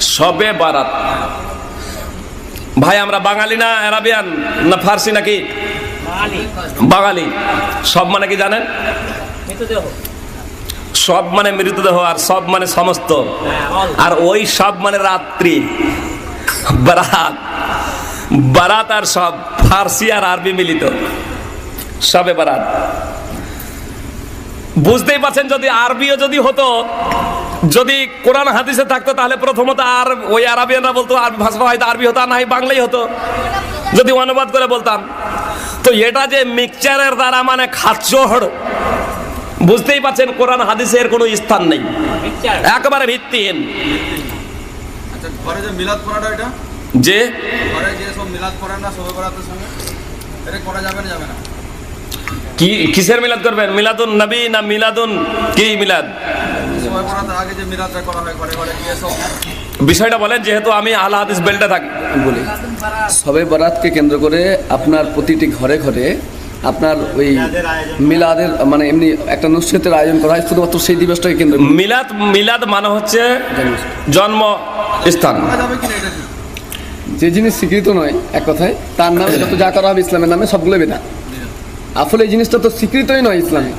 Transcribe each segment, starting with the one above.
সবে বারাত। ভাই আমরা বাঙালি না আরাবিয়ান না ফার্সি নাকি? বাঙালি। সব মানে কি জানেন? সব মানে মৃতদেহ আর সব মানে সমস্ত। আর ওই সব মানে রাত্রি। বারাত। বারাত আর সব ফার্সি আর আরবি মিলিত। সবে বারাত। বুঝতেই পারছেন যদি আরবিও যদি হতো যদি কোরআন হাদিসে থাকতো তাহলে প্রথমত আর ওই আরবিয়ানরা বলতো আরবি ভাষা হয়তো আরবি হতো আর নাই বাংলাই হতো। যদি অনুবাদ করে বলতাম। তো এটা যে মিক্সচারের দ্বারা মানে খাচ্চড় বুঝতেই পারছেন কোরআন হাদিসের কোনো স্থান নেই। একেবারে ভিত্তিহীন। আচ্ছা যে মিলাদ করাটা এটা? যে? ঘরে যে সব মিলাদ করেন না সবে বরাতের সঙ্গে? এটা করা যাবে না যাবে না? কি কিসের মিলাদ করবেন? মিলাদুন নবী না মিলাদুন কি মিলাদ? বিষয়টা বলেন যেহেতু আমি আল হাদিস বেল্টে থাকি। বলি সবে বরাতকে কেন্দ্র করে আপনার প্রতিটি ঘরে ঘরে আপনার ওই মিলাদের মানে এমনি একটা নসিহতের আয়োজন করা হয় শুধুমাত্র সেই দিবসটাকে কেন্দ্র মিলাদ মিলাদ মানে হচ্ছে জন্ম স্থান। যে জিনিস স্বীকৃত নয় এক কথায় তার নামে যত যা করা হবে ইসলামের নামে সবগুলো বেদা আসলে এই জিনিসটা তো স্বীকৃতই নয় ইসলামে।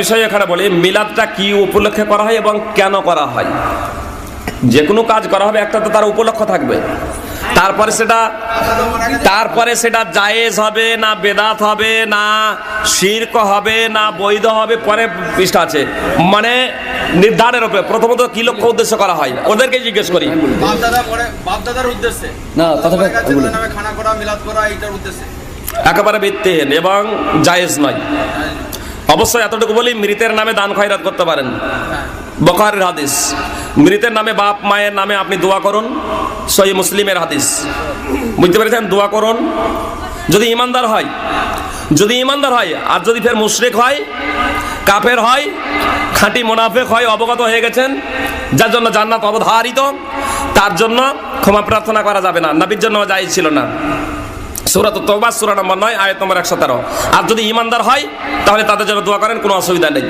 বিষয় এখানে বলি মিলাদটা কি উপলক্ষে করা হয় এবং কেন করা হয়? যে কোনো কাজ করা হবে একটা তো তার উপলক্ষ থাকবে। তারপরে সেটা তারপরে সেটা জায়েজ হবে না বেদাত হবে না শির্ক হবে না বৈধ হবে পরে পৃষ্ঠা আছে। মানে নির্ধারণের উপরে প্রথমত কি লক্ষ্য উদ্দেশ্য করা হয়? ওদেরকে জিজ্ঞেস করি। বাপ দাদা পরে বাপ দাদার উদ্দেশ্যে। না, কথাটা খানা করা মিলাদ করা এইটার উদ্দেশ্যে। একেবারে ভিত্তিহীন এবং জায়েজ নয়। অবশ্যই এতটুকু বলি, মৃতের নামে দান খয়রাত করতে পারেন। বখারের হাদিস। মৃতের নামে বাপ, মায়ের নামে আপনি দোয়া করুন, সহি মুসলিমের হাদিস। বুঝতে পেরেছেন? দোয়া করুন। যদি ইমানদার হয়, যদি ইমানদার হয়, আর যদি ফের মুশরিক হয়, কাফের হয়, খাঁটি মোনাফেক হয়, অবগত হয়ে গেছেন, যার জন্য জান্নাত অবধারিত, তার জন্য ক্ষমা প্রার্থনা করা যাবে না। নবীর জন্য যাই ছিল না। সুরাত তোবা সুরা নম্বর নয়, আয়াত নম্বর একশো তেরো। আর যদি ইমানদার হয়, তাহলে তাদের জন্য দোয়া করেন, কোনো অসুবিধা নেই।